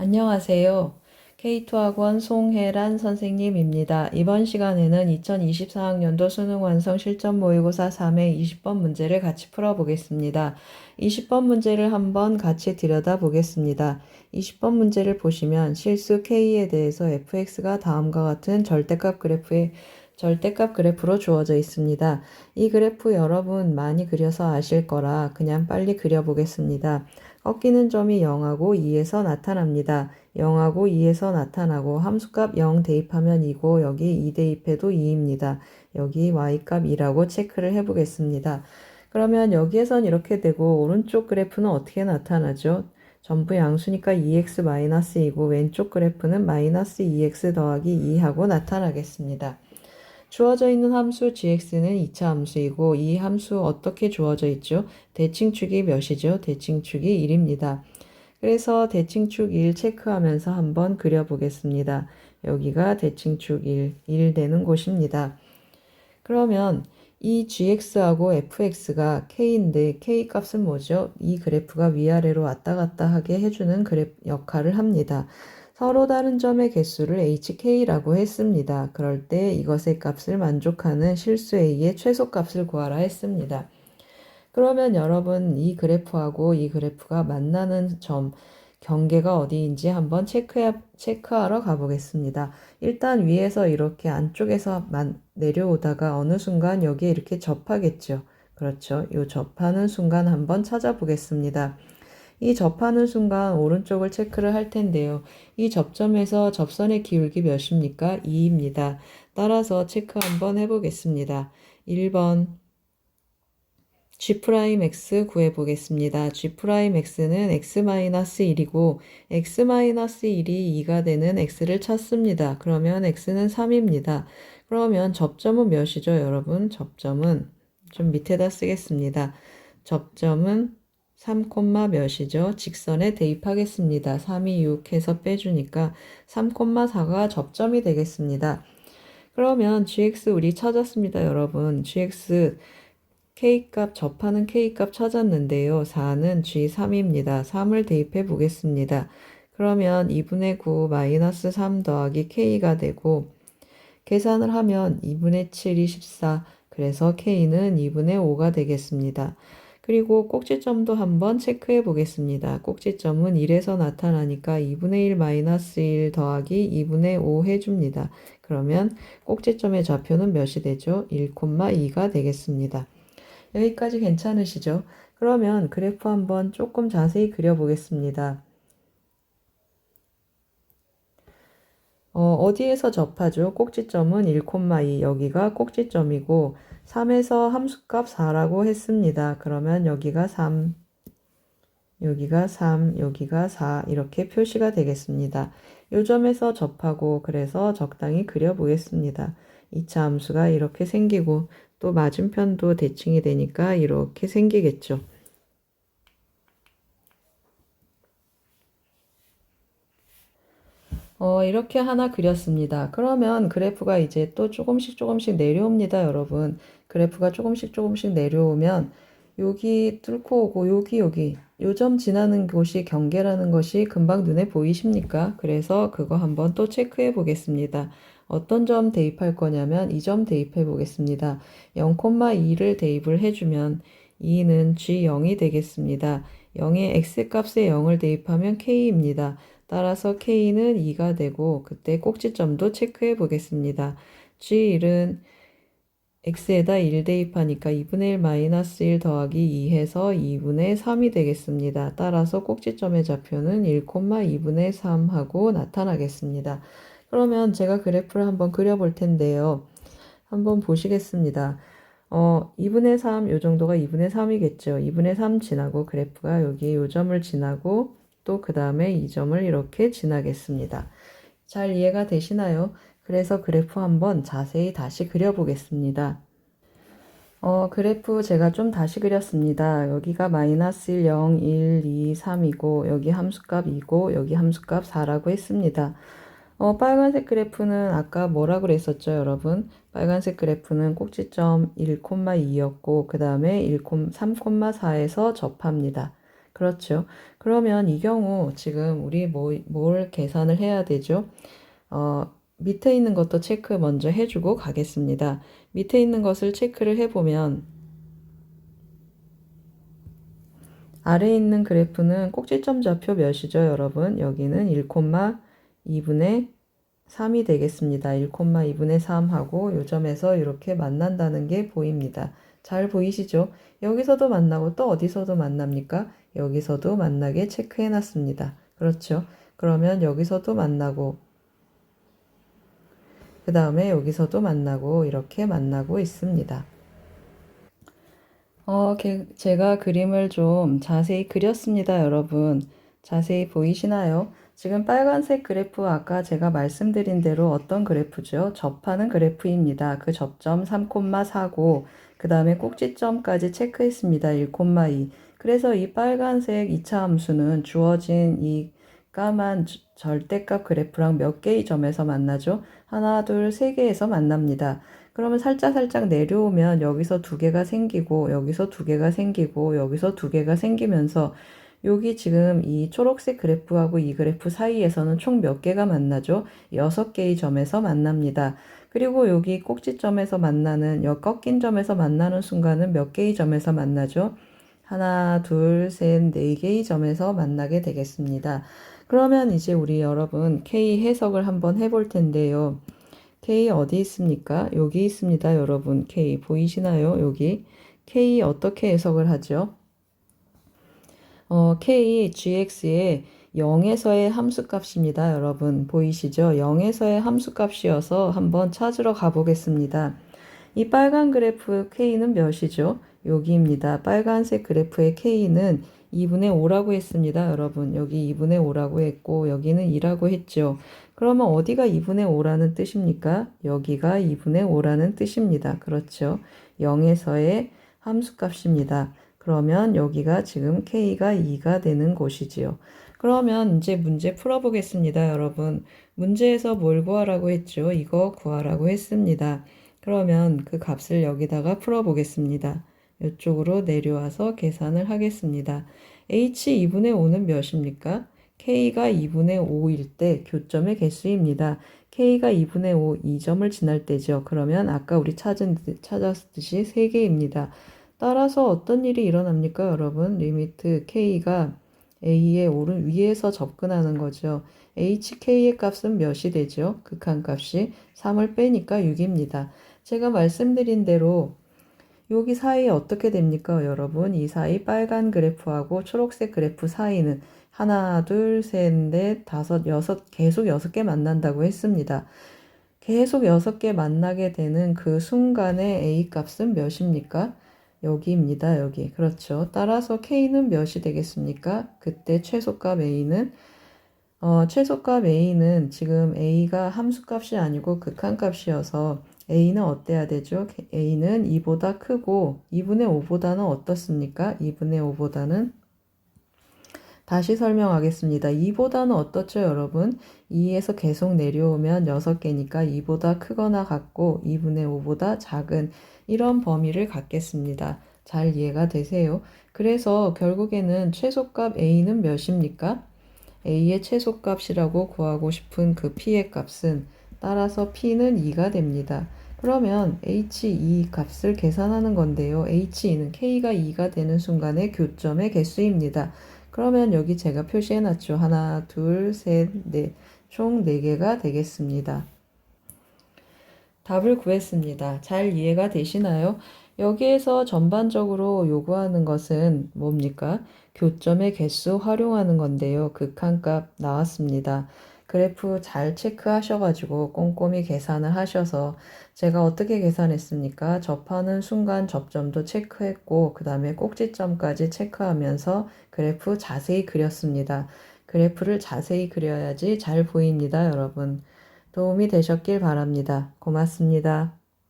안녕하세요. K2 학원 송혜란 선생님입니다. 이번 시간에는 2024학년도 수능 완성 실전 모의고사 3회 20번 문제를 같이 풀어보겠습니다. 20번 문제를 한번 같이 들여다보겠습니다. 20번 문제를 보시면 실수 K에 대해서 fx가 다음과 같은 절대값 그래프에 절대값 그래프로 주어져 있습니다. 이 그래프 여러분 많이 그려서 아실 거라 그냥 빨리 그려보겠습니다. 꺾이는 점이 0하고 2에서 나타납니다. 0하고 2에서 나타나고 함수값 0 대입하면 2고 여기 2 대입해도 2입니다. 여기 y값 2라고 체크를 해보겠습니다. 그러면 여기에선 이렇게 되고 오른쪽 그래프는 어떻게 나타나죠? 전부 양수니까 2x-2고 왼쪽 그래프는 마이너스 2x 더하기 2하고 나타나겠습니다. 주어져 있는 함수 gx는 2차 함수이고 이 함수 어떻게 주어져 있죠? 대칭축이 몇이죠? 대칭축이 1입니다. 그래서 대칭축 1 체크하면서 한번 그려보겠습니다. 여기가 대칭축 1, 1 되는 곳입니다. 그러면 이 gx하고 fx가 k인데 k 값은 뭐죠? 이 그래프가 위아래로 왔다 갔다 하게 해주는 그래프 역할을 합니다. 서로 다른 점의 개수를 hk라고 했습니다. 그럴 때 이것의 값을 만족하는 실수 a의 최소값을 구하라 했습니다. 그러면 여러분 이 그래프하고 이 그래프가 만나는 점 경계가 어디인지 한번 체크해, 체크하러 가보겠습니다. 일단 위에서 이렇게 안쪽에서 만, 내려오다가 어느 순간 여기에 이렇게 접하겠죠. 그렇죠. 이 접하는 순간 한번 찾아보겠습니다. 이 접하는 순간 오른쪽을 체크를 할 텐데요. 이 접점에서 접선의 기울기 몇입니까? 2입니다. 따라서 체크 한번 해보겠습니다. 1번 G'X 구해보겠습니다. G'X는 X-1이고 X-1이 2가 되는 X를 찾습니다. 그러면 X는 3입니다. 그러면 접점은 몇이죠, 여러분? 접점은 좀 밑에다 쓰겠습니다. 접점은 3, 몇이죠? 직선에 대입하겠습니다. 3, 2, 6 해서 빼주니까 3,4가 접점이 되겠습니다. 그러면 gx 우리 찾았습니다, 여러분. gx k값 접하는 k값 찾았는데요. 4는 g3입니다. 3을 대입해 보겠습니다. 그러면 2분의 9 마이너스 3 더하기 k가 되고 계산을 하면 2분의 7이 14 그래서 k는 2분의 5가 되겠습니다. 그리고 꼭지점도 한번 체크해 보겠습니다. 꼭지점은 1에서 나타나니까 2분의 1 마이너스 1 더하기 2분의 5 해줍니다. 그러면 꼭지점의 좌표는 몇이 되죠? 1,2가 되겠습니다. 여기까지 괜찮으시죠? 그러면 그래프 한번 조금 자세히 그려보겠습니다. 어, 어디에서 접하죠? 꼭지점은 1,2 여기가 꼭지점이고 3에서 함수값 4라고 했습니다. 그러면 여기가 3, 여기가 3, 여기가 4 이렇게 표시가 되겠습니다. 요 점에서 접하고 그래서 적당히 그려보겠습니다. 2차 함수가 이렇게 생기고 또 맞은편도 대칭이 되니까 이렇게 생기겠죠. 어, 이렇게 하나 그렸습니다. 그러면 그래프가 이제 또 조금씩 조금씩 내려옵니다, 여러분. 그래프가 조금씩 조금씩 내려오면 여기 뚫고 오고 여기 여기 요점 지나는 곳이 경계라는 것이 금방 눈에 보이십니까? 그래서 그거 한번 또 체크해 보겠습니다. 어떤 점 대입할 거냐면 이 점 대입해 보겠습니다. 0,2를 대입을 해주면 2는 G0이 되겠습니다. 0에 X값에 0을 대입하면 K입니다. 따라서 K는 2가 되고 그때 꼭지점도 체크해 보겠습니다. G1은 x에다 1 대입하니까 2분의 1 마이너스 1 더하기 2 해서 2분의 3이 되겠습니다. 따라서 꼭지점의 좌표는 1,2분의 3 하고 나타나겠습니다. 그러면 제가 그래프를 한번 그려볼 텐데요. 한번 보시겠습니다. 어, 2분의 3, 요 정도가 2분의 3이겠죠. 2분의 3 지나고 그래프가 여기 요 점을 지나고 또 그 다음에 이 점을 이렇게 지나겠습니다. 잘 이해가 되시나요? 그래서 그래프 한번 자세히 다시 그려보겠습니다. 어, 그래프 제가 좀 다시 그렸습니다. 여기가 마이너스 1, 0, 1, 2, 3이고 여기 함수값 2고 여기 함수값 4라고 했습니다. 어, 빨간색 그래프는 아까 뭐라 그랬었죠, 여러분? 빨간색 그래프는 꼭지점 1,2였고 그 다음에 3,4에서 접합니다. 그렇죠. 그러면 이 경우 지금 우리 뭐, 뭘 계산을 해야 되죠? 어, 밑에 있는 것도 체크 먼저 해주고 가겠습니다. 밑에 있는 것을 체크를 해보면 아래에 있는 그래프는 꼭지점 좌표 몇이죠, 여러분? 여기는 1,2분의 3이 되겠습니다. 1,2분의 3하고 요 점에서 이렇게 만난다는 게 보입니다. 잘 보이시죠? 여기서도 만나고 또 어디서도 만납니까? 여기서도 만나게 체크해 놨습니다. 그렇죠? 그러면 여기서도 만나고 그 다음에 여기서도 만나고 이렇게 만나고 있습니다. 어, 게- 제가 그림을 좀 자세히 그렸습니다, 여러분. 자세히 보이시나요? 지금 빨간색 그래프 아까 제가 말씀드린 대로 어떤 그래프죠? 접하는 그래프입니다. 그 접점 3,4고 그 다음에 꼭지점까지 체크했습니다. 1,2. 그래서 이 빨간색 2차 함수는 주어진 이 까만 저- 절대값 그래프랑 몇 개의 점에서 만나죠? 하나, 둘, 세 개에서 만납니다. 그러면 살짝 살짝 내려오면 여기서 두 개가 생기고 여기서 두 개가 생기고 여기서 두 개가 생기면서 여기 지금 이 초록색 그래프하고 이 그래프 사이에서는 총 몇 개가 만나죠? 여섯 개의 점에서 만납니다. 그리고 여기 꼭지점에서 만나는 여 꺾인 점에서 만나는 순간은 몇 개의 점에서 만나죠? 하나, 둘, 셋, 네 개의 점에서 만나게 되겠습니다. 그러면 이제 우리 여러분 K 해석을 한번 해볼 텐데요. K 어디 있습니까? 여기 있습니다, 여러분. K 보이시나요? 여기. K 어떻게 해석을 하죠? 어, K, GX의 0에서의 함수값입니다, 여러분. 보이시죠? 0에서의 함수값이어서 한번 찾으러 가보겠습니다. 이 빨간 그래프 K는 몇이죠? 여기입니다. 빨간색 그래프의 K는 2분의 5라고 했습니다, 여러분. 여기 2분의 5라고 했고, 여기는 2라고 했죠. 그러면 어디가 2분의 5라는 뜻입니까? 여기가 2분의 5라는 뜻입니다. 그렇죠. 0에서의 함수값입니다. 그러면 여기가 지금 K가 2가 되는 곳이지요. 그러면 이제 문제 풀어보겠습니다, 여러분. 문제에서 뭘 구하라고 했죠? 이거 구하라고 했습니다. 그러면 그 값을 여기다가 풀어보겠습니다. 이쪽으로 내려와서 계산을 하겠습니다. H 2분의 5는 몇입니까? K가 2분의 5일 때 교점의 개수입니다. K가 2분의 5, 2점을 지날 때죠. 그러면 아까 우리 찾은, 찾았듯이 3개입니다. 따라서 어떤 일이 일어납니까, 여러분? 리미트 K가 A의 오른 위에서 접근하는 거죠. HK의 값은 몇이 되죠? 극한값이 3을 빼니까 6입니다. 제가 말씀드린 대로 여기 사이에 어떻게 됩니까, 여러분? 이 사이 빨간 그래프하고 초록색 그래프 사이는 하나, 둘, 셋, 넷, 다섯, 여섯, 계속 여섯 개 만난다고 했습니다. 계속 여섯 개 만나게 되는 그 순간의 A 값은 몇입니까? 여기입니다, 여기. 그렇죠. 따라서 K는 몇이 되겠습니까? 그때 최소값 A는 어, 최소값 A는 지금 A가 함수값이 아니고 극한값이어서 A는 어때야 되죠? A는 2보다 크고 2분의 5보다는 어떻습니까? 2분의 5보다는 다시 설명하겠습니다. 2보다는 어떻죠, 여러분? 2에서 계속 내려오면 6개니까 2보다 크거나 같고 2분의 5보다 작은 이런 범위를 갖겠습니다. 잘 이해가 되세요? 그래서 결국에는 최소값 A는 몇입니까? A의 최소값이라고 구하고 싶은 그 P의 값은 따라서 P는 2가 됩니다. 그러면 H2 값을 계산하는 건데요. H2는 K가 2가 되는 순간의 교점의 개수입니다. 그러면 여기 제가 표시해 놨죠. 하나, 둘, 셋, 넷. 총 4개가 되겠습니다. 답을 구했습니다. 잘 이해가 되시나요? 여기에서 전반적으로 요구하는 것은 뭡니까? 교점의 개수 활용하는 건데요. 극한값 나왔습니다. 그래프 잘 체크하셔가지고 꼼꼼히 계산을 하셔서 제가 어떻게 계산했습니까? 접하는 순간 접점도 체크했고 그 다음에 꼭지점까지 체크하면서 그래프 자세히 그렸습니다. 그래프를 자세히 그려야지 잘 보입니다, 여러분. 도움이 되셨길 바랍니다. 고맙습니다.